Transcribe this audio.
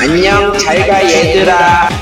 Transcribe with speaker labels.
Speaker 1: 안녕 잘 가 얘들아.